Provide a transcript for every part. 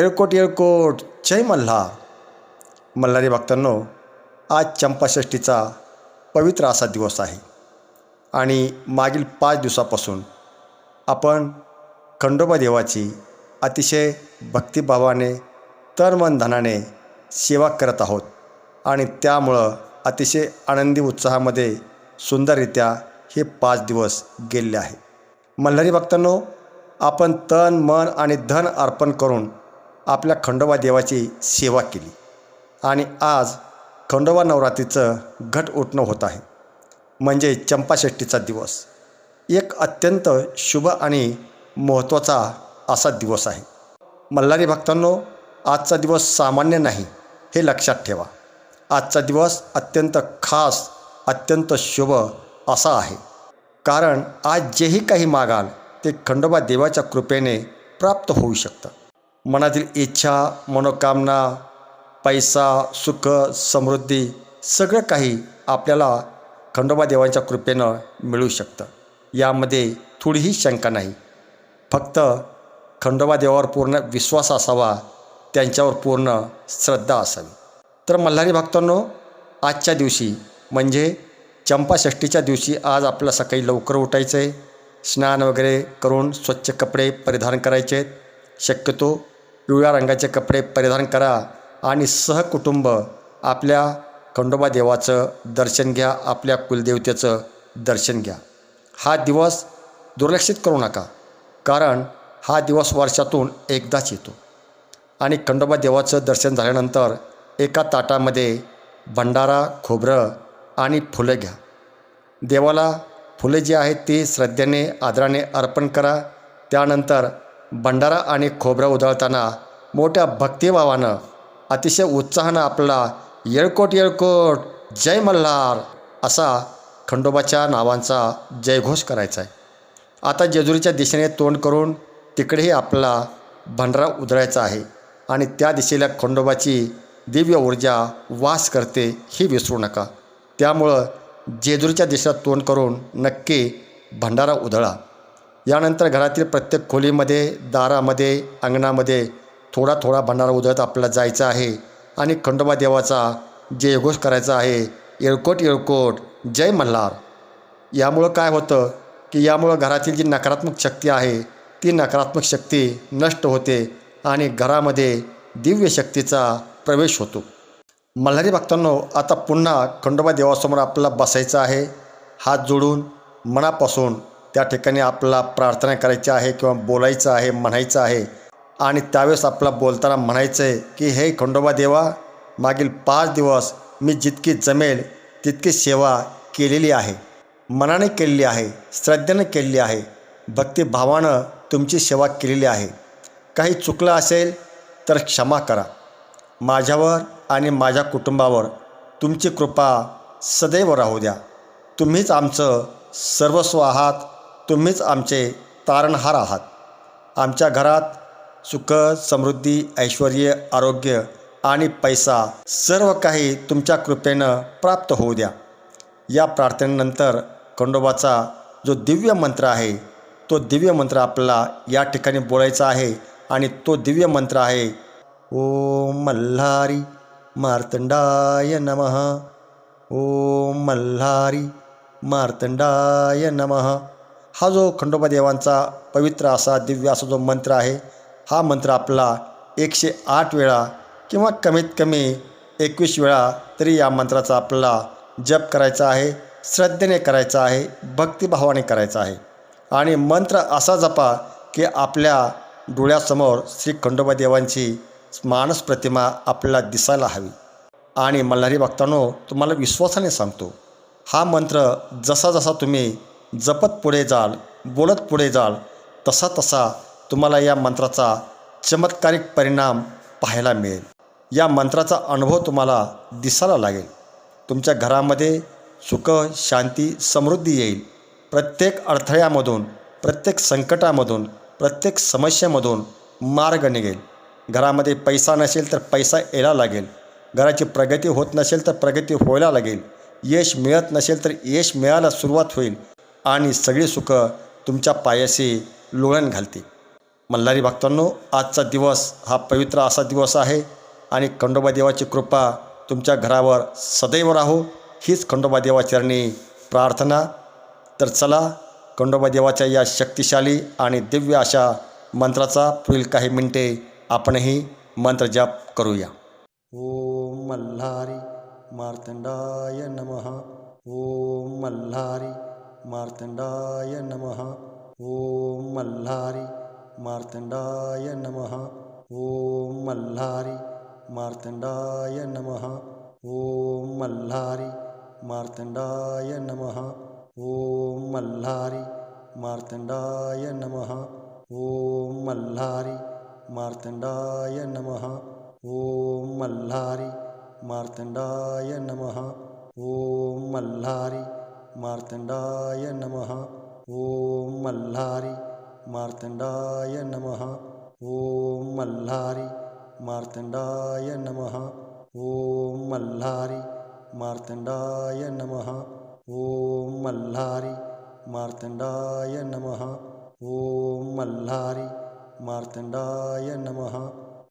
येळकोट येळकोट जय मल्हा मल्हारी भक्तांनो आज चंपाषष्ठीचा पवित्र असा दिवस आहे. आणि मागील पाच दिवसापासून आपण खंडोबा देवाची अतिशय भक्तिभावाने तन मन धनाने सेवा करत आहोत. आणि त्यामुळं अतिशय आनंदी उत्साहामध्ये सुंदररित्या हे पाच दिवस गेले आहे मल्हारी भक्तांनो आपण तन मन आणि धन अर्पण करून आपल्या खंडोबा देवाची सेवा केली. आणि आज खंडोबा नवरात्रीचं घट उठणं होत आहे. म्हणजे चंपाषष्ठीचा दिवस. एक अत्यंत शुभ आणि महत्त्वाचा असा दिवस आहे. मल्हारी भक्तांनो आजचा दिवस सामान्य नाही हे लक्षात ठेवा. आजचा दिवस अत्यंत खास अत्यंत शुभ असा आहे. कारण आज जेही काही मागाल ते खंडोबा देवाच्या कृपेने प्राप्त होऊ शकतं. मनातील इच्छा मनोकामना पैसा सुख समृद्धी सगळं काही आपल्याला खंडोबा देवाच्या कृपेनं मिळू शकतं. यामध्ये थोडीही शंका नाही. फक्त खंडोबा देवावर पूर्ण विश्वास असावा त्यांच्यावर पूर्ण श्रद्धा असावी. तर मल्हारी भक्तांनो आजच्या दिवशी म्हणजे चंपाषष्ठीच्या दिवशी आज आपल्याला सकाळी लवकर उठायचं आहे स्नान वगैरे करून स्वच्छ कपडे परिधान करायचे आहेत शक्यतो पिवळ्या रंगाचे कपडे परिधान करा आणि सहकुटुंब आपल्या खंडोबा देवाचं दर्शन घ्या आपल्या कुलदेवतेचं दर्शन घ्या. हा दिवस दुर्लक्षित करू नका कारण हा दिवस वर्षातून एकदाच येतो. आणि खंडोबा देवाचं दर्शन झाल्यानंतर एका ताटामध्ये भंडारा खोबरं आणि फुलं घ्या. देवाला फुले जी आहेत ती श्रद्धेने आदराने अर्पण करा. त्यानंतर भंडारा आणि खोबरं उधळताना मोठ्या भक्तिभावानं अतिशय उत्साहानं आपला येळकोट येळकोट जय मल्हार असा खंडोबाच्या नावांचा जयघोष करायचा आहे आता जेजुरीच्या दिशेने तोंड करून तिकडेही आपला भंडारा उधळायचा आहे आणि त्या दिशेला खंडोबाची दिव्य ऊर्जा वास करते ही विसरू नका. त्यामुळं जेजुरीच्या दिशेला तोंड करून नक्की भंडारा उधळा. यानंतर घरातील प्रत्येक खोलीमध्ये दारामध्ये अंगणामध्ये थोडा थोडा भंडारा उधळत आपल्याला जायचं आहे. आणि खंडोबा देवाचा जयघोष करायचा आहे येळकोट येळकोट जय मल्हार. यामुळं काय होतं की यामुळं घरातील जी नकारात्मक शक्ती आहे ती नकारात्मक शक्ती नष्ट होते आणि घरामध्ये दिव्य शक्तीचा प्रवेश होतो. मल्हारी भक्तांनो आता पुन्हा खंडोबा देवासमोर आपल्याला बसायचं आहे. हात जोडून मनापासून त्या ठिकाणी आपला प्रार्थना करायची आहे किंवा बोलायचं आहे म्हणायचं आहे. आणि त्यावेळेस आपला बोलताना म्हणायचं आहे की हे खंडोबा देवा मागील पाच दिवस मी जितकी जमेल तितकी सेवा केलेली आहे. मनाने केलेली आहे श्रद्धेनं केलेली आहे भक्तिभावानं तुमची सेवा केलेली आहे. काही चुकलं असेल तर क्षमा करा. माझ्यावर आणि माझ्या कुटुंबावर तुमची कृपा सदैव राहू द्या. तुम्हीच आमचं सर्वस्व आहात तुम्हीच आमचे तारणहार आहात. आमच्या घरात सुख समृद्धी ऐश्वर आरोग्य आणि पैसा सर्व काही तुमच्या कृपेनं प्राप्त होऊ द्या. या प्रार्थनेनंतर खंडोबाचा जो दिव्य मंत्र आहे तो दिव्य मंत्र आपल्याला या ठिकाणी बोलायचा आहे आणि तो दिव्य मंत्र आहे ओम मल्हारी मार्तंडाय नमः. ओम मल्हारी मार्तंडाय नमः. हा जो खंडोबा देवांचा पवित्र असा दिव्य असा जो मंत्र आहे हा मंत्र आपला एकशे आठ वेळा किंवा कमीत कमी एकवीस वेळा तरी या मंत्राचा आपला जप करायचा आहे श्रद्धेने करायचा आहे भक्तिभावाने करायचा आहे. आणि मंत्र असा जपा की आपल्या डोळ्यासमोर श्री खंडोबा देवांची मानस प्रतिमा आपल्याला दिसायला हवी. आणि मल्हारी भक्तांनो तुम्हाला विश्वासाने सांगतो हा मंत्र जसा जसा तुम्ही जपत पुढे जाल बोलत पुढे जाल तसा तसा तुम्हाला या मंत्राचा चमत्कारिक परिणाम पाहायला मिळेल. या मंत्राचा अनुभव तुम्हाला दिसायला लागेल. तुमच्या घरामध्ये सुख शांती समृद्धी येईल. प्रत्येक अडथळ्यामधून प्रत्येक संकटामधून प्रत्येक समस्येमधून मार्ग निघेल. घरामध्ये पैसा नसेल तर पैसा यायला लागेल. घराची प्रगती होत नसेल तर प्रगती व्हायला लागेल. यश मिळत नसेल तर यश मिळायला सुरुवात होईल. आणि सगळी सुखं तुमच्या पायाशी लोळण घालते. मल्हारी भक्तांनो आजचा दिवस हा पवित्र असा दिवस आहे आणि खंडोबा देवाची कृपा तुमच्या घरावर सदैव राहो हीच खंडोबा देवाचरणी प्रार्थना. तर चला खंडोबा देवाच्या या शक्तिशाली आणि दिव्य अशा मंत्राचा पुढील काही मिनटे आपणही मंत्रजाप करूया. ओम मल्हारी मार्तंडाय नमः. ओम मल्हारी मार्तंडाय नमः। ओम मल्हारी। मार्तंडाय नमः। ओम मल्हारी। मार्तंडाय नमः। ओम मल्हारी। मार्तंडाय नमः। ओम मल्हारी। मार्तंडाय नमः। ओम मल्हारी। मार्तंडाय नमः। ओम मल्हारी। मार्तंडाय नमः। ओम मल्हारी। मार्तंडाय नमः। ओम मल्हारी। मार्तंडाय नमः। ओम मल्हारी। मार्तंडाय नमः। ओम मल्हारी। मार्तंडाय नमः। ओम मल्हारी। मार्तंडाय नमः। ओम मल्हारी। मार्तंडाय नमः।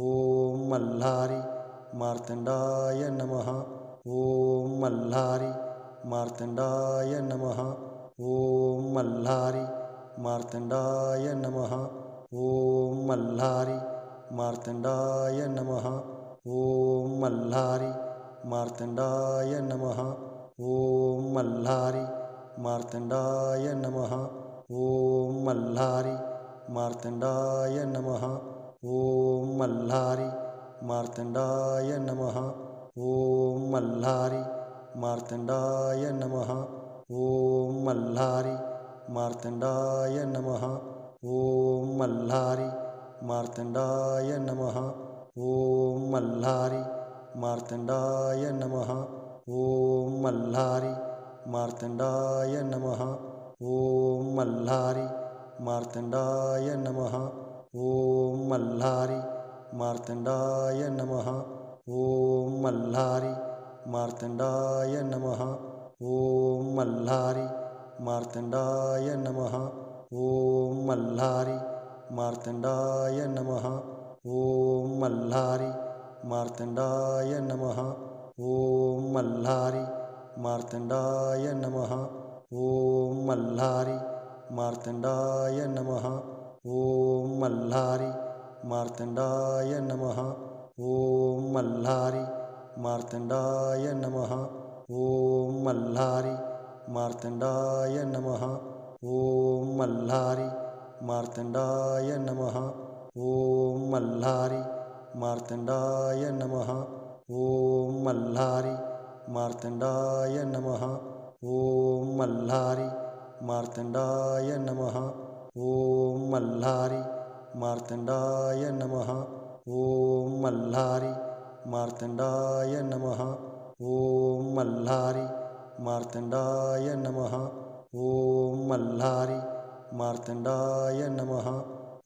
ओम मल्हारी। मार्तंडाय नमः। ओम मल्हारी। मार्तंडाय नमः। ॐ मल्हारी। मार्तंडाय नमः। ॐ मल्हारी। मार्तंडाय नमः। ॐ मल्हारी। मार्तंडाय नमः। ॐ मल्हारी। मार्तंडाय नमः। ॐ मल्हारी। मार्तंडाय नमः। ॐ मल्हारी। मार्तंडाय नमः। ॐ मल्हारी। मार्तंडाय नमः। ओम मल्हारी मार्तंडाय नमः। ओम मल्हारी मार्तंडाय नमः। ओम मल्हारी मार्तंडाय नमः। ओम मल्हारी मार्तंडाय नमः। ओम मल्हारी मार्तंडाय नमः। ओम मल्हारी मार्तंडाय नमः। ओम मल्हारी मार्तंडाय नमः। ओम मल्हारी। मार्तंडाय नमः। ओम मल्हारी। मार्तंडाय नमः। ओम मल्हारी। मार्तंडाय नमः। ओम मल्हारी। मार्तंडाय नमः। ओम मल्हारी। मार्तंडाय नमः। ओम मल्हारी। मार्तंडाय नमः। ओम मल्हारी। मार्तंडाय नमः। ओम मल्हारी। मार्तंडाय नमः। ओम मल्हारी। मार्तंडाय नमः। ओम मल्हारी। मार्तंडाय नमः। ओम मल्हारी। मार्तंडाय नमः। ओम मल्हारी। मार्तंडाय नमः। ओम मल्हारी। मार्तंडाय नमः। ओम मल्हारी। मार्तंडाय नमः। ओम मल्हारी। मार्तंडाय नमः। ओम मल्हारी। मार्तंडाय नमः।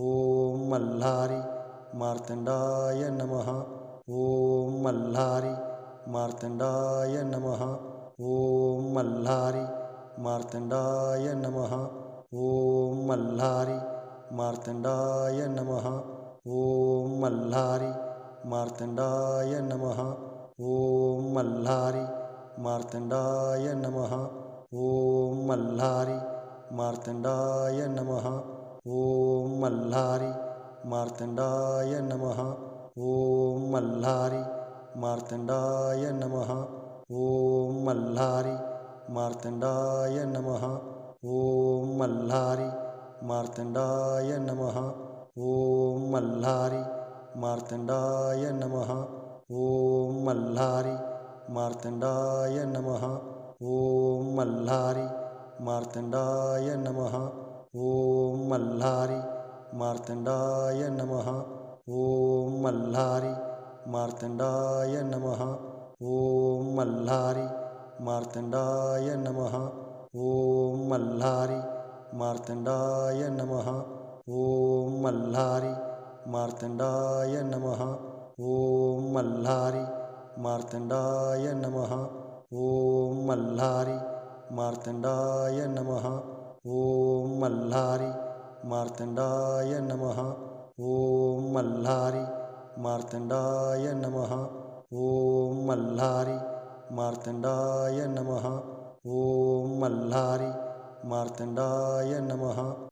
ओम मल्हारी। मार्तंडाय नमः। ओम मल्हारी। मार्तंडाय नमः। ओम मल्हारी। मार्तंडाय नमः। ओम मल्हारी। मार्तंडाय नमः। ओम मल्हारी। मार्तण्डाय नमः। ॐ मल्हारि मार्तण्डाय नमः। ॐ मल्हारि मार्तण्डाय नमः। ॐ मल्हारि मार्तण्डाय नमः। ॐ मल्हारि मार्तण्डाय नमः। ॐ मल्हारि मार्तण्डाय नमः। ॐ मल्हारि मार्तण्डाय नमः। ॐ मल्हारि मार्तंडाय नमः। ओम मल्हारी। मार्तंडाय नमः। ओम मल्हारी। मार्तंडाय नमः। ओम मल्हारी। मार्तंडाय नमः। ओम मल्हारी। मार्तंडाय नमः। ओम मल्हारी। मार्तंडाय नमः। ओम मल्हारी। मार्तंडाय नमः। ओम मल्हारी। मार्तंडाय नमः। ओम मल्हारी। मार्तंडाय नमः। ओम मल्हारी। मार्तंडाय नमः। ओम मल्हारी। मार्तंडाय नमः। ओम मल्हारी। मार्तंडाय नमः। ओम मल्हारी। मार्तंडाय नमः। ओम मल्हारी। मार्तंडाय नमः।